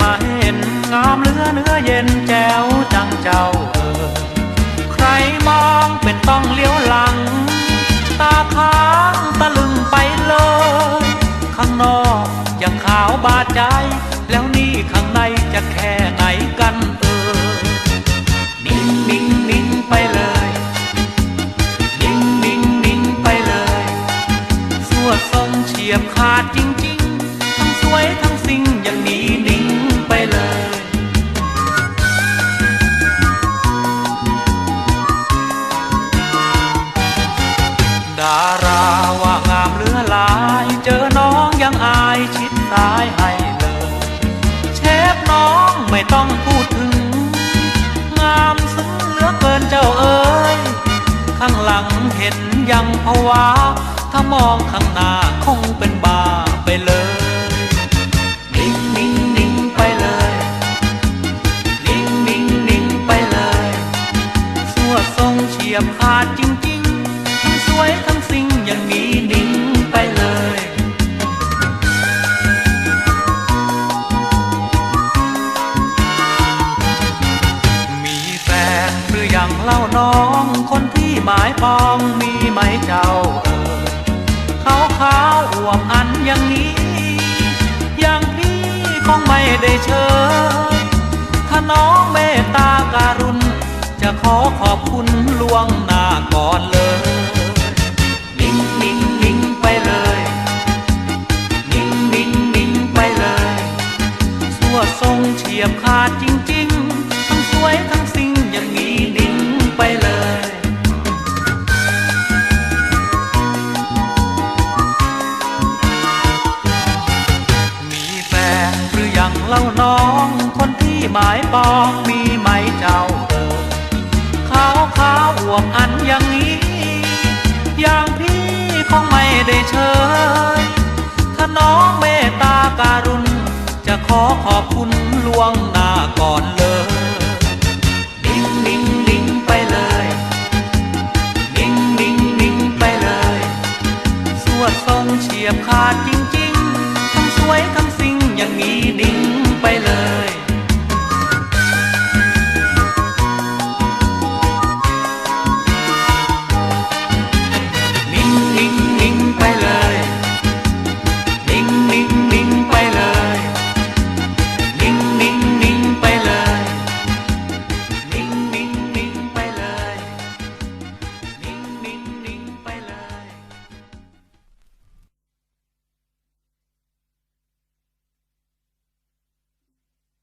มาเห็นงามเลือเนื้อเย็นแจ๋วจังเจ้าเออใครมองเป็นต้องเลี้ยวหลัง ตาค้างตะลึงไปเลย ข้างนอกยังขาวบาดใจ แล้วนี่ข้างในจะแค่ไหนกันเออนิ่งนิ่งนิ่งไปเลยนิ่งนิ่งนิ่งไปเลยสวดทรงเฉียบขาดจริงๆ วยทั้งสิ่งอย่างนี้นิ่งไปเลยดาราว่างามเหลือหลาย เจอน้องยังอายชิดซ้ายให้เลยเชฟน้องไม่ต้องพูดถึง งามซึ้งเหลือเกินเจ้าเอ๋ยข้างหลังเห็นยังภาวะถ้ามองข้างหน้าคงเป็นบ้าไปเลย ฉียบขาดจริงๆ ทั้งสวยทั้งสิ่งอย่างนี้นิ่งไปเลยมีแฟนหรือยังเล่าน้องคนที่หมายปองมีไหมเจ้าเอ่ยขาวขาวอวบอันอย่างนี้ อย่างพี่คงไม่ได้เชยถ้าน้องเม อขอบคุณล่วงหน้าก่อนเลยนิ่งนิ่งนิ่งไปเลยนิ่งนิ่งนิ่งไปเลยสวทรงเฉียบขาดจริง ๆ ทั้งสวยทั้งสิ่งอย่างนี้นิ่งไปเลยมีแฟนหรือยังเล่าน้อง คนที่หมายปองมีไหมเจ้า วอวบอันอย่างนี้ อย่างพี่คงไม่ได้เชยถ้าน้องเมตตาการุณ จะขอขอบคุณล่วงหน้าก่อนเลยนิ่งนิ่งนิ่งไปเลยนิ่งนิ่งนิ่งไปเลย สวดทรงเฉียบขาดจริงๆ ทั้งสวยทั้งสิ่งอย่างนี้นิ่งไปเลย